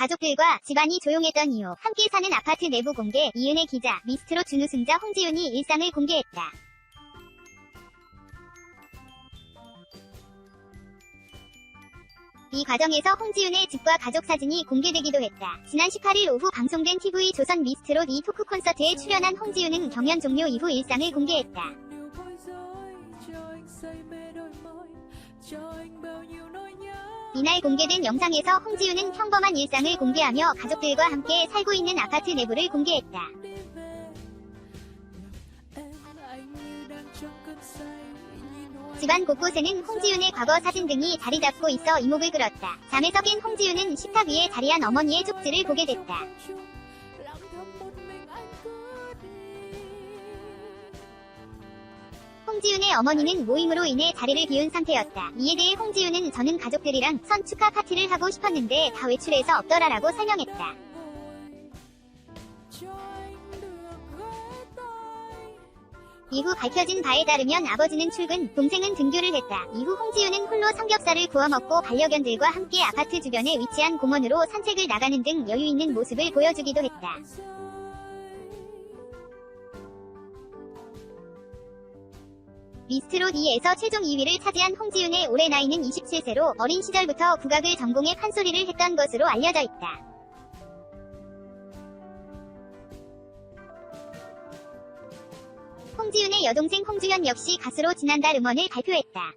가족들과 집안이 조용했던 이유, 함께 사는 아파트 내부 공개, 이은혜 기자, 미스트롯 준우승자 홍지윤이 일상을 공개했다. 이 과정에서 홍지윤의 집과 가족 사진이 공개되기도 했다. 지난 18일 오후 방송된 TV 조선 미스트롯 이 토크 콘서트에 출연한 홍지윤은 경연 종료 이후 일상을 공개했다. 이날 공개된 영상에서 홍지윤은 평범한 일상을 공개하며 가족들과 함께 살고 있는 아파트 내부를 공개했다. 집안 곳곳에는 홍지윤의 과거 사진 등이 자리 잡고 있어 이목을 끌었다. 잠에서 깬 홍지윤은 식탁 위에 자리한 어머니의 쪽지를 보게 됐다. 홍지윤의 어머니는 모임으로 인해 자리를 비운 상태였다. 이에 대해 홍지윤은 저는 가족들이랑 선 축하 파티를 하고 싶었는데 다 외출해서 없더라라고 설명했다. 이후 밝혀진 바에 따르면 아버지는 출근, 동생은 등교를 했다. 이후 홍지윤은 홀로 삼겹살을 구워 먹고 반려견들과 함께 아파트 주변에 위치한 공원으로 산책을 나가는 등 여유 있는 모습을 보여주기도 했다. 미스트롯 2에서 최종 2위를 차지한 홍지윤의 올해 나이는 27세로 어린 시절부터 국악을 전공해 판소리를 했던 것으로 알려져 있다. 홍지윤의 여동생 홍주현 역시 가수로 지난달 음원을 발표했다.